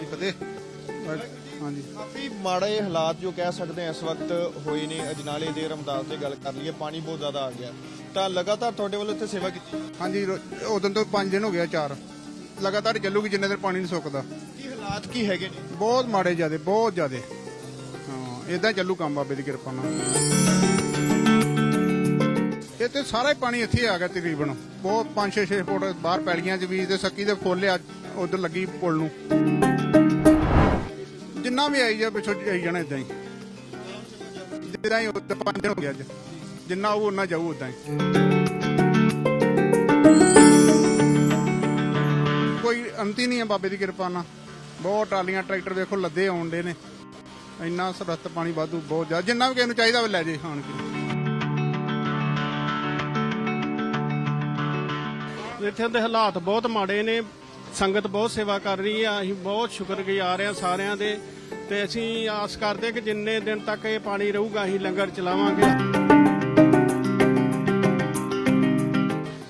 ਜੀ ਫਤਿਹ ਹਾਂਜੀ। ਕਾਫੀ ਮਾੜੇ ਹਾਲਾਤ ਜੋ ਕਹਿ ਸਕਦੇ ਆ ਇਸ ਵਕਤ ਹੋਏ ਨੇ ਅਜਨਾਲੇ ਦੇ ਰਮਦਾਸ ਦੇ ਗੱਲ ਕਰ ਲਈਏ ਪਾਣੀ ਬਹੁਤ ਜ਼ਿਆਦਾ ਆ ਗਿਆ। ਤਾਂ ਲਗਾਤਾਰ ਤੁਹਾਡੇ ਵੱਲੋਂ ਇੱਥੇ ਸੇਵਾ ਕੀਤੀ? ਹਾਂਜੀ ਉਦੋਂ ਤੋਂ 5 ਦਿਨ ਹੋ ਗਿਆ ਚਾਰ। ਲਗਾਤਾਰ ਚੱਲੂਗੀ ਜਿੰਨੇ ਦਿਨ ਪਾਣੀ ਨਹੀਂ ਸੁੱਕਦਾ। ਕੀ ਹਾਲਾਤ ਕੀ ਹੈਗੇ ਨੇ? ਬਹੁਤ ਮਾੜੇ ਜਿਆਦੇ ਬਹੁਤ ਜਿਆਦੇ। ਹਾਂ ਇਦਾਂ ਚੱਲੂ ਕੰਮ ਬਾਬੇ ਦੀ ਕਿਰਪਾ ਨਾਲ। ਇਹ ਤੇ ਸਾਰਾ ਹੀ ਪਾਣੀ ਇੱਥੇ ਆ ਗਿਆ ਤਕਰੀਬਨ। ਬਹੁਤ 5-6 ਫੁੱਟ ਬਾਹਰ ਪੈਲੀਆਂ 'ਚ ਵੀ ਤੇ ਸੱਕੀ ਦੇ ਫੁੱਲ ਆ ਉਧਰ ਲੱਗੀ ਪੁਲ ਨੂੰ। ਜਿੰਨਾ ਵੀ ਆਈ ਜਾ ਪਿੱਛੋਂ ਆਈ ਜਾਣਾ ਇਦਾਂ ਹੀ। ਜਿੱਦਾਂ ਹੀ ਉਦੋਂ ਪੰਜ ਦਿਨ ਹੋ ਗਿਆ ਅੱਜ। ਜਿੰਨਾ ਉਹ ਉਹਨਾਂ ਜਾਊ ਉਦਾਂ ਹੀ। ਕੋਈ ਅੰਤੀ ਨਹੀਂ ਹੈ ਬਾਬੇ ਦੀ ਕਿਰਪਾ ਨਾਲ। ਬਹੁਤ ਟਰਾਲੀਆਂ, ਟਰੈਕਟਰ ਵੇਖੋ, ਲੱਦੇ ਆਉਂਦੇ ਨੇ। ਇੰਨਾ ਸਰਹੱਦ ਪਾਣੀ ਵਾਧੂ, ਬਹੁਤ ਜ਼ਿਆਦਾ। ਜਿੰਨਾ ਵੀ ਕਿਸੇ ਨੂੰ ਚਾਹੀਦਾ ਵਾ ਲੈ ਜੇ ਖਾਣ ਕੇ। ਇੱਥੇ ਦੇ ਹਾਲਾਤ ਬਹੁਤ ਮਾੜੇ ਨੇ। ਸੰਗਤ ਬਹੁਤ ਸੇਵਾ ਕਰ ਰਹੀ ਆ, ਅਸੀਂ ਬਹੁਤ ਸ਼ੁਕਰਗੁਜ਼ਾਰ ਆ ਸਾਰਿਆਂ ਦੇ। ਤੇ ਅਸੀਂ ਆਸ ਕਰਦੇ ਕਿ ਜਿੰਨੇ ਦਿਨ ਤੱਕ ਇਹ ਪਾਣੀ ਰਹੂਗਾ, ਅਸੀਂ ਲੰਗਰ ਚਲਾਵਾਂਗੇ।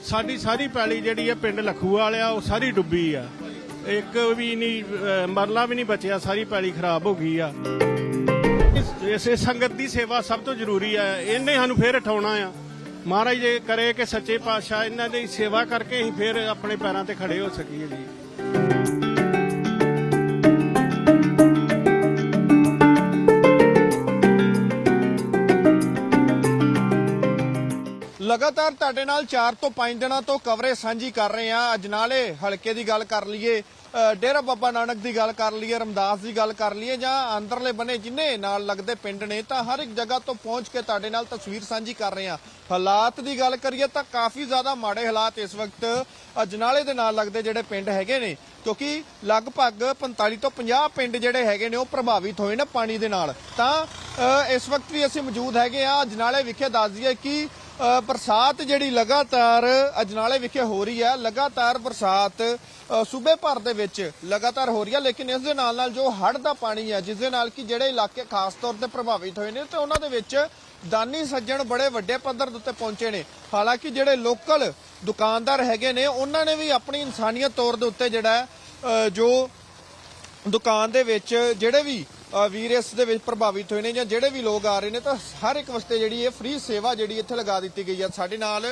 ਸਾਡੀ ਸਾਰੀ ਪੈਲੀ ਜਿਹੜੀ ਆ, ਪਿੰਡ ਲਖੂ ਵਾਲਿਆ ਉਹ ਸਾਰੀ ਡੁੱਬੀ ਆ। ਇੱਕ ਵੀ ਨਹੀਂ ਮਰਲਾ ਵੀ ਨਹੀਂ ਬਚਿਆ, ਸਾਰੀ ਪੈਲੀ ਖਰਾਬ ਹੋ ਗਈ ਆ। ਇਸੇ ਸੰਗਤ ਦੀ ਸੇਵਾ ਸਭ ਤੋਂ ਜ਼ਰੂਰੀ ਆ। ਇਹਨੇ ਸਾਨੂੰ ਫੇਰ ਉਠਾਉਣਾ ਆ। ਮਹਾਰਾਜ ਜੇ, ਕਰੇ ਕਿ ਸੱਚੇ ਪਾਤਸ਼ਾਹ ਇਹਨਾਂ ਦੀ ਸੇਵਾ ਕਰਕੇ ਹੀ ਫਿਰ ਆਪਣੇ ਪੈਰਾਂ ਤੇ ਖੜੇ ਹੋ ਸਕੀਏ ਜੀ। ਲਗਾਤਾਰ ਤੁਹਾਡੇ ਨਾਲ 4 ਤੋਂ 5 ਦਿਨਾਂ ਤੋਂ ਕਵਰੇਜ ਸਾਂਝੀ ਕਰ ਰਹੇ ਹਾਂ। ਅਜਨਾਲੇ ਹਲਕੇ ਦੀ ਗੱਲ ਕਰ ਲਈਏ ਡੇਰਾ ਬਾਬਾ ਨਾਨਕ ਦੀ ਗੱਲ ਕਰ ਲਈਏ, ਰਮਦਾਸ ਦੀ ਗੱਲ ਕਰ ਲਈਏ ਜਾਂ ਅੰਦਰਲੇ ਬਨੇ ਜਿੰਨੇ ਨਾਲ ਲੱਗਦੇ ਪਿੰਡ ਨੇ, ਤਾਂ ਹਰ ਇੱਕ ਜਗ੍ਹਾ ਤੋਂ ਪਹੁੰਚ ਕੇ ਤੁਹਾਡੇ ਨਾਲ ਤਸਵੀਰ ਸਾਂਝੀ ਕਰ ਰਹੇ ਹਾਂ। ਹਾਲਾਤ ਦੀ ਗੱਲ ਕਰੀਏ ਤਾਂ ਕਾਫੀ ਜ਼ਿਆਦਾ ਮਾੜੇ ਹਾਲਾਤ ਇਸ ਵਕਤ ਅਜਨਾਲੇ ਦੇ ਨਾਲ ਲੱਗਦੇ ਜਿਹੜੇ ਪਿੰਡ ਹੈਗੇ ਨੇ, ਕਿਉਂਕਿ ਲਗਭਗ 45 ਤੋਂ 50 ਪਿੰਡ ਜਿਹੜੇ ਹੈਗੇ ਨੇ ਉਹ ਪ੍ਰਭਾਵਿਤ ਹੋਏ ਨੇ ਪਾਣੀ ਦੇ ਨਾਲ। ਤਾਂ ਇਸ ਵਕਤ ਵੀ ਅਸੀਂ ਮੌਜੂਦ ਹੈਗੇ ਆ ਅਜਨਾਲੇ ਵਿਖੇ ਦੱਸ ਦਈਏ ਕਿ ਬਰਸਾਤ ਜਿਹੜੀ ਲਗਾਤਾਰ ਅਜਨਾਲੇ ਵਿਖੇ ਹੋ ਰਹੀ ਹੈ ਲਗਾਤਾਰ ਬਰਸਾਤ ਸੂਬੇ ਭਰ ਦੇ ਵਿੱਚ ਲਗਾਤਾਰ ਹੋ ਰਹੀ ਹੈ ਲੇਕਿਨ ਇਸ ਦੇ ਨਾਲ ਨਾਲ ਜੋ ਹੜ੍ਹ ਦਾ ਪਾਣੀ ਹੈ ਜਿਸ ਦੇ ਨਾਲ ਕਿ ਜਿਹੜੇ ਇਲਾਕੇ ਖਾਸ ਤੌਰ ਤੇ ਪ੍ਰਭਾਵਿਤ ਹੋਏ ਨੇ, ਤੇ ਉਹਨਾਂ ਦੇ ਵਿੱਚ ਦਾਨੀ ਸੱਜਣ ਬੜੇ ਵੱਡੇ ਪੱਧਰ ਦੇ ਉੱਤੇ ਪਹੁੰਚੇ ਨੇ। ਹਾਲਾਂਕਿ ਜਿਹੜੇ ਲੋਕਲ ਦੁਕਾਨਦਾਰ ਹੈਗੇ ਨੇ, ਉਹਨਾਂ ਨੇ ਵੀ ਆਪਣੀ ਇਨਸਾਨੀਅਤ ਤੌਰ ਦੇ ਉੱਤੇ ਜਿਹੜਾ ਜੋ ਦੁਕਾਨ ਦੇ ਵਿੱਚ ਜਿਹੜੇ ਵੀ ਵੀਰ ਇਸ ਦੇ ਵਿੱਚ ਪ੍ਰਭਾਵਿਤ ਹੋਏ ਨੇ ਜਾਂ ਜਿਹੜੇ ਵੀ ਲੋਕ ਆ ਰਹੇ ਨੇ ਤਾਂ ਹਰ ਇੱਕ ਵਾਸਤੇ ਜਿਹੜੀ ਇਹ ਫ੍ਰੀ ਸੇਵਾ ਜਿਹੜੀ ਇੱਥੇ ਲਗਾ ਦਿੱਤੀ ਗਈ ਹੈ ਸਾਡੇ ਨਾਲ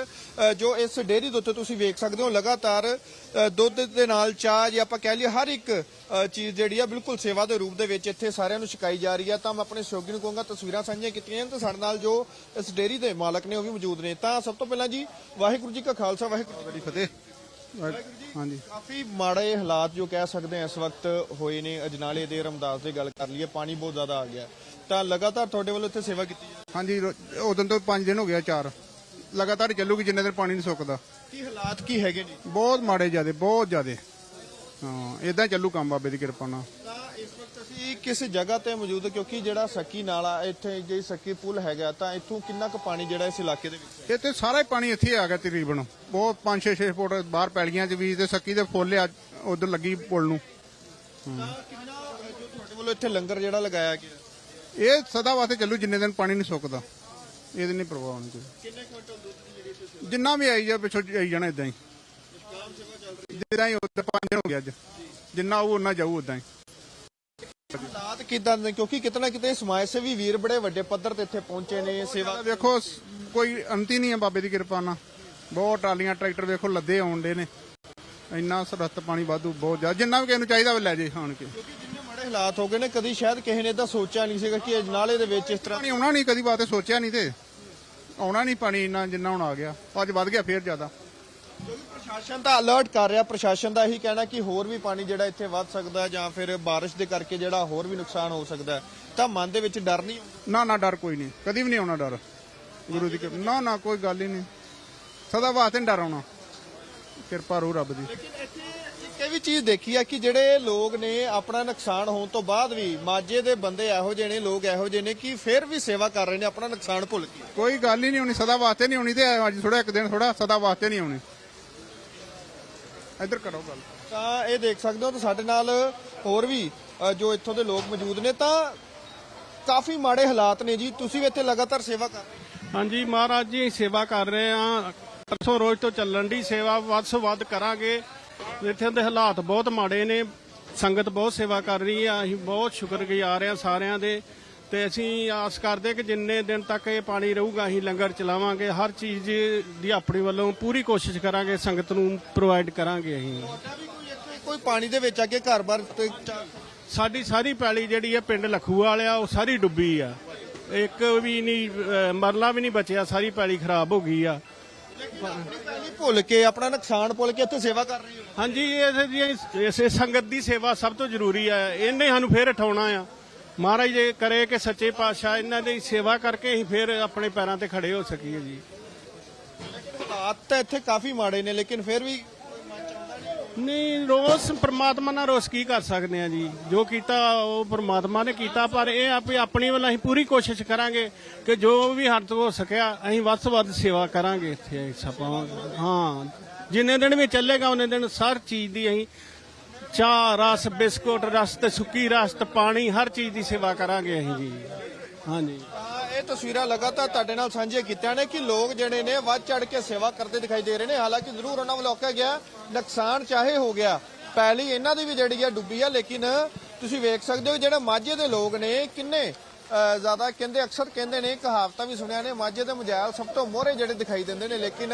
ਜੋ ਇਸ ਡੇਅਰੀ ਦੇ ਉੱਤੇ ਤੁਸੀਂ ਵੇਖ ਸਕਦੇ ਹੋ, ਲਗਾਤਾਰ ਦੁੱਧ ਦੇ ਨਾਲ ਚਾਹ ਜੇ ਆਪਾਂ ਕਹਿ ਲਈਏ ਹਰ ਇੱਕ ਚੀਜ਼ ਜਿਹੜੀ ਆ ਬਿਲਕੁਲ ਸੇਵਾ ਦੇ ਰੂਪ ਦੇ ਵਿੱਚ ਇੱਥੇ ਸਾਰਿਆਂ ਨੂੰ ਛਕਾਈ ਜਾ ਰਹੀ ਹੈ ਤਾਂ ਮੈਂ ਆਪਣੇ ਸਹਿਯੋਗੀ ਨੂੰ ਕਹੂੰਗਾ, ਤਸਵੀਰਾਂ ਸਾਂਝੀਆਂ ਕੀਤੀਆਂ ਨੇ ਤੇ ਸਾਡੇ ਨਾਲ ਜੋ ਇਸ ਡੇਅਰੀ ਦੇ ਮਾਲਕ ਨੇ ਉਹ ਵੀ ਮੌਜੂਦ ਨੇ। ਤਾਂ ਸਭ ਤੋਂ ਪਹਿਲਾਂ ਜੀ, ਵਾਹਿਗੁਰੂ ਜੀ ਕਾ ਖਾਲਸਾ, ਵਾਹਿਗੁਰੂ ਜੀ ਕੀ ਜੀ ਫਤਿਹ। ਹਾਂਜੀ। ਕਾਫੀ ਮਾੜੇ ਹਾਲਾਤ ਜੋ ਕਹਿ ਸਕਦੇ ਆ ਇਸ ਵਕਤ ਹੋਏ ਨੇ ਅਜਨਾਲੇ ਦੇ ਰਮਦਾਸ ਦੀ ਗੱਲ ਕਰ ਲਈਏ ਪਾਣੀ ਬਹੁਤ ਜ਼ਿਆਦਾ ਆ ਗਿਆ। ਤਾਂ ਲਗਾਤਾਰ ਤੁਹਾਡੇ ਵੱਲੋਂ ਇੱਥੇ ਸੇਵਾ ਕੀਤੀ ਜਾ ਹਾਂਜੀ ਉਦੋਂ ਤੋਂ 5 ਦਿਨ ਹੋ ਗਿਆ ਚਾਰ। ਲਗਾਤਾਰ ਚੱਲੂਗੀ ਜਿੰਨੇ ਦਿਨ ਪਾਣੀ ਨਹੀਂ ਸੁੱਕਦਾ। ਕੀ ਹਾਲਾਤ ਕੀ ਹੈਗੇ ਨੇ? ਬਹੁਤ ਮਾੜੇ ਜਿਆਦੇ ਬਹੁਤ ਜਿਆਦੇ। ਹਾਂ ਇਦਾਂ ਚੱਲੂ ਕੰਮ ਬਾਬੇ ਦੀ ਕਿਰਪਾ ਨਾਲ। ਇਸ ਵਕਤ ਅਸੀਂ ਕਿਸ ਜਗ੍ਹਾ ਤੇ ਮੌਜੂਦ ਹਾਂ? ਕਿਉਂਕਿ ਜਿਹੜਾ ਸੱਕੀ ਨਾਲਾ ਇੱਥੇ ਜਿਹੜੀ ਸੱਕੀ ਪੁਲ ਹੈਗਾ ਤਾਂ ਇੱਥੋਂ ਕਿੰਨਾ ਕੁ ਪਾਣੀ ਜਿਹੜਾ ਇਸ ਇਲਾਕੇ ਦੇ ਵਿੱਚ ਇਹ ਤੇ ਸਾਰਾ ਹੀ ਪਾਣੀ ਇੱਥੇ ਆ ਗਿਆ ਤਕਰੀਬਨ। ਬਹੁਤ 5-6 ਫੁੱਟ ਬਾਹਰ ਪੈਲੀਆਂ 'ਚ ਵੀ ਤੇ ਸੱਕੀ ਦੇ ਫੁੱਲ ਆ ਉਧਰ ਲੱਗੀ ਪੁਲ ਨੂੰ। ਤਾਂ ਕਿੰਨਾ ਜੋ ਤੁਹਾਡੇ ਵੱਲੋਂ ਇੱਥੇ ਲੰਗਰ ਜਿਹੜਾ ਲਗਾਇਆ ਗਿਆ? ਇਹ ਸਦਾ ਵਾਸਤੇ ਚੱਲੂ ਜਿੰਨੇ ਦਿਨ ਪਾਣੀ ਨਹੀਂ ਸੁੱਕਦਾ। ਇਹਦੇ ਨਹੀਂ ਪ੍ਰਭਾਵ ਕੋਈ। ਕਿੰਨੇ ਕੁਇੰਟਲ ਦੁੱਧ ਦੀ ਜਿਹੜੀ ਜਿੰਨਾ ਵੀ ਆਈ ਜਾ ਪਿੱਛੋਂ ਆਈ ਜਾਣਾ ਇਦਾਂ ਹੀ। ਜਿੱਦਾਂ ਹੀ ਉਦੋਂ ਪੰਜ ਹੋ ਗਿਆ ਅੱਜ। ਜਿੰਨਾ ਉਹ ਉਹਨਾਂ ਜਾਊ ਉਦਾਂ ਹੀ। ਹਾਲਾਤ ਕਿਦਾਂ ਦੇ ਕਿਉਂਕਿ ਕਿਤਨਾ ਕਿਤੇ ਸਮਾਜ ਸੇਵੀ ਵੀਰ ਬੜੇ ਵੱਡੇ ਪੱਧਰ ਤੇ ਇੱਥੇ ਪਹੁੰਚੇ ਨੇ ਸੇਵਾ ਵੇਖੋ ਸ- ਕੋਈ ਅੰਤੀ ਨਹੀਂ ਹੈ ਬਾਬੇ ਦੀ ਕਿਰਪਾ ਨਾਲ। ਬਹੁਤ ਟਰਾਲੀਆਂ ਟਰੈਕਟਰ ਵੇਖੋ ਲੱਦੇ ਆਉਂਦੇ ਨੇ। ਇੰਨਾ ਸਰਹੱਦ ਪਾਣੀ ਵਾਧੂ ਬਹੁਤ ਜ਼ਿਆਦਾ। ਜਿੰਨਾ ਵੀ ਕਿਸੇ ਨੂੰ ਚਾਹੀਦਾ ਵਾ ਲੈ ਜੇ ਆਣ ਕੇ। ਕਿਉਂਕਿ ਜਿੰਨੇ ਮਾੜੇ ਹਾਲਾਤ ਹੋ ਗਏ ਨੇ ਕਦੀ ਸ਼ਾਇਦ ਕਿਸੇ ਨੇ ਤਾਂ ਸੋਚਿਆ ਨਹੀਂ ਸੀਗਾ ਕਿ ਅਜਨਾਲੇ ਦੇ ਵਿੱਚ ਇਸ ਤਰ੍ਹਾਂ ਪਾਣੀ ਆਉਣਾ ਨਹੀਂ ਕਦੀ ਬਾਤ ਸੋਚਿਆ ਨਹੀਂ ਤੇ। ਆਉਣਾ ਨਹੀਂ ਪਾਣੀ ਇੰਨਾ ਜਿੰਨਾ ਹੁਣ ਆ ਗਿਆ। ਅੱਜ ਵੱਧ ਗਿਆ ਫੇਰ ਜ਼ਿਆਦਾ। ਕਿਉਂਕਿ ਪ੍ਰਸ਼ਾਸਨ ਤਾਂ ਅਲਰਟ ਕਰ ਰਿਹਾ ਪ੍ਰਸ਼ਾਸਨ ਦਾ ਇਹੀ ਕਹਿਣਾ ਕਿ ਹੋਰ ਵੀ ਪਾਣੀ ਜਿਹੜਾ ਇੱਥੇ ਵੱਧ ਸਕਦਾ ਹੈ ਜਾਂ ਫਿਰ ਬਾਰਿਸ਼ ਦੇ ਕਰਕੇ ਜਿਹੜਾ ਹੋਰ ਵੀ ਨੁਕਸਾਨ ਹੋ ਸਕਦਾ ਹੈ। ਤਾਂ ਮਨ ਦੇ ਵਿੱਚ ਡਰ ਨਹੀਂ ਹੁੰਦਾ? ਨਾ ਨਾ ਡਰ ਕੋਈ ਨਹੀਂ। ਕਦੀ ਵੀ ਨਹੀਂ ਆਉਣਾ ਡਰ। ਗੁਰੂ ਦੀ ਕਿਰਪਾ ਨਾ ਨਾ ਕੋਈ ਗੱਲ ਹੀ ਨਹੀਂ। ਸਦਾ ਵਾਸਤੇ ਨਹੀਂ ਡਰ ਆਉਣਾ। ਕਿਰਪਾ ਰੂ ਰੱਬ ਦੀ। ਲੇਕਿਨ ਇੱਥੇ ਇੱਕ ਇਹ ਵੀ ਚੀਜ਼ ਦੇਖੀ ਆ ਕਿ ਜਿਹੜੇ ਲੋਕ ਨੇ ਆਪਣਾ ਨੁਕਸਾਨ ਹੋਣ ਤੋਂ ਬਾਅਦ ਵੀ ਮਾਝੇ ਦੇ ਬੰਦੇ ਇਹੋ ਜਿਹੇ ਨੇ ਲੋਕ ਇਹੋ ਜਿਹੇ ਨੇ ਕਿ ਫਿਰ ਵੀ ਸੇਵਾ ਕਰ ਰਹੇ ਨੇ ਆਪਣਾ ਨੁਕਸਾਨ ਭੁੱਲ ਕੇ। ਕੋਈ ਗੱਲ ਹੀ ਨਹੀਂ ਹੋਣੀ ਸਦਾ ਵਾਸਤੇ ਨਹੀਂ ਹੋਣੀ ਤੇ ਅੱਜ ਥੋੜਾ ਇੱਕ ਦਿਨ ਥੋੜਾ ਸਦਾ ਵਾਸਤੇ ਨਹੀਂ ਹੋਣੀ ਇੱਧਰ ਕਰੋ ਗੱਲ। ਤਾਂ ਇਹ ਦੇਖ ਸਕਦੇ ਹੋ ਤਾਂ ਸਾਡੇ ਨਾਲ ਹੋਰ ਵੀ ਅ, ਜੋ ਇੱਥੋਂ ਦੇ ਲੋਕ ਮੌਜੂਦ ਨੇ ਤਾਂ ਕਾਫੀ ਮਾੜੇ ਹਾਲਾਤ ਨੇ ਜੀ। ਤੁਸੀਂ ਵੀ ਇੱਥੇ ਲਗਾਤਾਰ ਸੇਵਾ ਕਰ ਰਹੇ ਹੋ। ਹਾਂਜੀ ਮਹਾਰਾਜ ਜੀ ਸੇਵਾ ਕਰ ਰਹੇ ਆ ਪਰਸੋਂ ਰੋਜ਼ ਤੋਂ ਚੱਲਣ ਦੀ ਸੇਵਾ ਵੱਧ ਤੋਂ ਵੱਧ ਕਰਾਂਗੇ। ਇੱਥੇ ਦੇ ਹਾਲਾਤ ਬਹੁਤ ਮਾੜੇ ਨੇ। ਸੰਗਤ ਬਹੁਤ ਸੇਵਾ ਕਰ ਰਹੀ ਆ। ਅਸੀਂ ਬਹੁਤ ਸ਼ੁਕਰਗੁਜ਼ਾਰ ਆ ਸਾਰਿਆਂ ਦੇ। ਤੇ ਅਸੀਂ ਆਸ ਕਰਦੇ ਕਿ ਜਿੰਨੇ ਦਿਨ ਤੱਕ ਇਹ ਪਾਣੀ ਰਹੂਗਾ ਅਸੀਂ ਲੰਗਰ ਚਲਾਵਾਂਗੇ। ਹਰ ਚੀਜ਼ ਦੀ ਆਪਣੀ ਵੱਲੋਂ ਪੂਰੀ ਕੋਸ਼ਿਸ਼ ਕਰਾਂਗੇ ਸੰਗਤ ਨੂੰ ਪ੍ਰੋਵਾਈਡ ਕਰਾਂਗੇ ਅਸੀਂ। ਕੋਈ ਪਾਣੀ ਦੇ ਵਿੱਚ ਆ ਕੇ ਘਰ-ਬਾਰ ਤੇ ਸਾਡੀ ਸਾਰੀ ਪੈਲੀ ਜਿਹੜੀ ਆ ਪਿੰਡ ਲਖੂਵਾਲ ਆ ਉਹ ਸਾਰੀ ਡੁੱਬੀ ਆ। ਇੱਕ ਵੀ ਨਹੀਂ ਮਰਲਾ ਵੀ ਨਹੀਂ ਬਚਿਆ ਸਾਰੀ ਪੈਲੀ ਖਰਾਬ ਹੋ ਗਈ ਆ। ਭੁੱਲ ਕੇ ਆਪਣਾ ਨੁਕਸਾਨ ਭੁੱਲ ਕੇ ਇੱਥੇ ਸੇਵਾ ਕਰ ਰਹੀ ਹੋ। ਹਾਂਜੀ ਇਹ ਇਸੇ ਸੰਗਤ ਦੀ ਸੇਵਾ ਸਭ ਤੋਂ ਜ਼ਰੂਰੀ ਆ। ਇਹਨੇ ਸਾਨੂੰ ਫੇਰ ਉਠਾਉਣਾ ਆ। ਮਹਾਰਾਜ ਜੇ ਕਰੇ ਕਿ ਸੱਚੇ ਪਾਤਸ਼ਾਹ ਇਹਨਾਂ ਦੀ ਸੇਵਾ ਕਰਕੇ ਅਸੀਂ ਫੇਰ ਆਪਣੇ ਪੈਰਾਂ ਤੇ ਖੜੇ ਹੋ ਸਕੀਏ ਜੀ। ਹਾਲਾਤ ਤਾਂ ਇੱਥੇ ਕਾਫੀ ਮਾੜੇ ਨੇ ਲੇਕਿਨ ਫਿਰ ਵੀ ਨਹੀਂ ਰੋਸ ਪ੍ਰਮਾਤਮਾ ਨਾਲ ਰੋਸ ਕੀ ਕਰ ਸਕਦੇ ਆ ਜੀ? ਜੋ ਕੀਤਾ ਉਹ ਪ੍ਰਮਾਤਮਾ ਨੇ ਕੀਤਾ ਪਰ ਇਹ ਆ ਵੀ ਆਪਣੀ ਵੱਲ ਅਸੀਂ ਪੂਰੀ ਕੋਸ਼ਿਸ਼ ਕਰਾਂਗੇ ਕਿ ਜੋ ਵੀ ਤੋਂ ਹੋ ਸਕਿਆ ਅਸੀਂ ਵੱਧ ਤੋਂ ਵੱਧ ਸੇਵਾ ਕਰਾਂਗੇ ਇੱਥੇ ਪਾਵਾਂਗੇ ਹਾਂ ਜਿੰਨੇ ਦਿਨ ਵੀ ਚੱਲੇਗਾ ਉਹਨੇ ਦਿਨ ਹਰ ਚੀਜ਼ ਦੀ ਅਸੀਂ ਚਾਹ ਰਸ ਬਿਸਕੁਟ ਰਸ ਤੇ ਸੁੱਕੀ ਰਸ ਤੇ ਪਾਣੀ ਹਰ ਚੀਜ਼ ਦੀ ਸੇਵਾ ਕਰਾਂਗੇ ਅਸੀਂ ਜੀ। ਹਾਂਜੀ। ਤਾਂ ਇਹ ਤਸਵੀਰਾਂ ਲਗਾਤਾਰ ਤੁਹਾਡੇ ਨਾਲ ਸਾਂਝੀਆਂ ਕੀਤੀਆਂ ਨੇ ਕਿ ਲੋਕ ਜਿਹੜੇ ਨੇ ਵੱਧ ਚੜ ਕੇ ਸੇਵਾ ਕਰਦੇ ਦਿਖਾਈ ਦੇ ਰਹੇ ਨੇ। ਹਾਲਾਂਕਿ ਜ਼ਰੂਰ ਉਹਨਾਂ ਵੱਲੋਂ ਆਖਿਆ ਗਿਆ ਨੁਕਸਾਨ ਚਾਹੇ ਹੋ ਗਿਆ ਪਹਿਲੀ ਇਹਨਾਂ ਦੀ ਵੀ ਜਿਹੜੀ ਹੈ ਡੁੱਬੀ ਆ ਲੇਕਿਨ ਤੁਸੀਂ ਵੇਖ ਸਕਦੇ ਹੋ ਜਿਹੜੇ ਮਾਝੇ ਦੇ ਲੋਕ ਨੇ ਕਿੰਨੇ ਅਹ, ਜ਼ਿਆਦਾ ਕਹਿੰਦੇ ਅਕਸਰ ਕਹਿੰਦੇ ਨੇ ਕਹਾਵਤਾਂ ਵੀ ਸੁਣਿਆ ਨੇ ਮਾਝੇ ਦੇ ਮੁਜਾਇਲ ਸਭ ਤੋਂ ਮੋਹਰੇ ਜਿਹੜੇ ਦਿਖਾਈ ਦਿੰਦੇ ਨੇ ਲੇਕਿਨ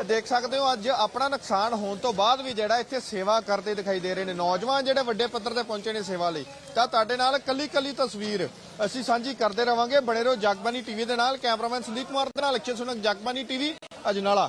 ਦੇਖ ਸਕਦੇ ਹੋ, ਅੱਜ ਆਪਣਾ ਨੁਕਸਾਨ ਹੋਣ ਤੋਂ ਬਾਅਦ ਵੀ ਜਿਹੜਾ ਇੱਥੇ ਸੇਵਾ ਕਰਦੇ ਦਿਖਾਈ ਦੇ ਰਹੇ ਨੇ। ਨੌਜਵਾਨ ਜਿਹੜੇ ਵੱਡੇ ਪੱਧਰ ਤੇ ਪਹੁੰਚੇ ਨੇ ਸੇਵਾ ਲਈ, ਤਾਂ ਤੁਹਾਡੇ ਨਾਲ ਕੱਲੀ ਕੱਲੀ ਤਸਵੀਰ ਅਸੀਂ ਸਾਂਝੀ ਕਰਦੇ ਰਵਾਂਗੇ। ਬਣੇ ਰਹੋ ਜਗਬਾਨੀ ਟੀਵੀ ਦੇ ਨਾਲ, ਕੈਮਰਾਮੈਨ ਸੰਦੀਪ ਕੁਮਾਰ ਦੇ ਨਾਲ, ਅਕਸ਼ੇ ਸੁਨਕ ਜਗਬਾਨੀ ਟੀਵੀ ਅਜਨਾਲਾ।